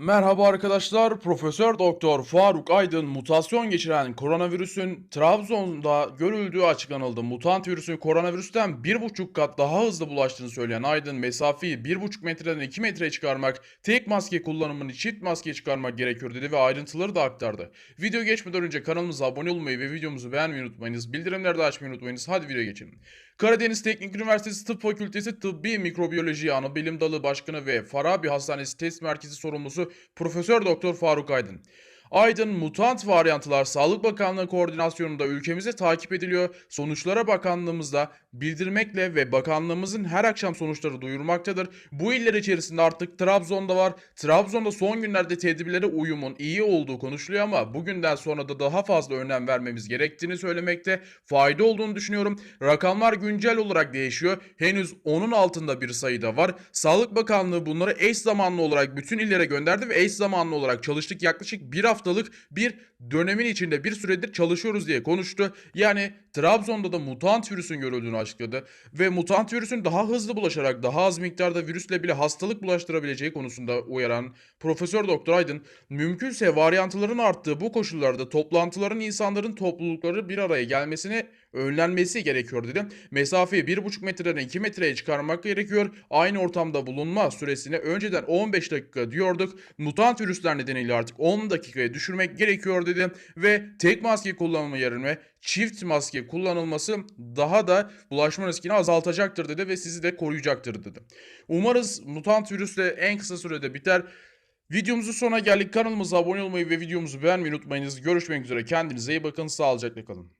Merhaba arkadaşlar. Profesör Doktor Faruk Aydın mutasyon geçiren koronavirüsün Trabzon'da görüldüğü açıklanıldı. Mutant virüsün koronavirüsten 1,5 kat daha hızlı bulaştığını söyleyen Aydın mesafeyi 1,5 metreden 2 metreye çıkarmak, tek maske kullanımını çift maske çıkarmak gerekiyor dedi ve ayrıntıları da aktardı. Video geçmeden önce kanalımıza abone olmayı ve videomuzu beğenmeyi unutmayınız. Bildirimleri de açmayı unutmayınız. Hadi videoya geçelim. Karadeniz Teknik Üniversitesi Tıp Fakültesi Tıbbi Mikrobiyoloji Anabilim Dalı Başkanı ve Farabi Hastanesi Test Merkezi sorumlusu Profesör Doktor Faruk Aydın. Aydın mutant varyantlar Sağlık Bakanlığı koordinasyonunda ülkemize takip ediliyor. Sonuçlara bakanlığımızda bildirmekle ve bakanlığımızın her akşam sonuçları duyurmaktadır. Bu iller içerisinde artık Trabzon'da var. Trabzon'da son günlerde tedbirlere uyumun iyi olduğu konuşuluyor ama bugünden sonra da daha fazla önem vermemiz gerektiğini söylemekte fayda olduğunu düşünüyorum. Rakamlar güncel olarak değişiyor. Henüz onun altında bir sayıda var. Sağlık Bakanlığı bunları eş zamanlı olarak bütün illere gönderdi ve eş zamanlı olarak çalıştık. Yaklaşık bir haftalık bir dönemin içinde bir süredir çalışıyoruz diye konuştu. Yani Trabzon'da da mutant virüsün görüldüğünü açıkladı ve mutant virüsün daha hızlı bulaşarak daha az miktarda virüsle bile hastalık bulaştırabileceği konusunda uyaran Profesör Doktor Aydın mümkünse varyantların arttığı bu koşullarda toplantıların insanların toplulukları bir araya gelmesini önlenmesi gerekiyor dedi. Mesafeyi 1,5 metreden 2 metreye çıkarmak gerekiyor. Aynı ortamda bulunma süresini önceden 15 dakika diyorduk. Mutant virüsler nedeniyle artık 10 dakikaya düşürmek gerekiyor dedi. Ve tek maske kullanımı yerine çift maske kullanılması daha da bulaşma riskini azaltacaktır dedi ve sizi de koruyacaktır dedi. Umarız mutant virüsle en kısa sürede biter. Videomuzun sonuna geldik. Kanalımıza abone olmayı ve videomuzu beğenmeyi unutmayınız. Görüşmek üzere. Kendinize iyi bakın. Sağlıcakla kalın.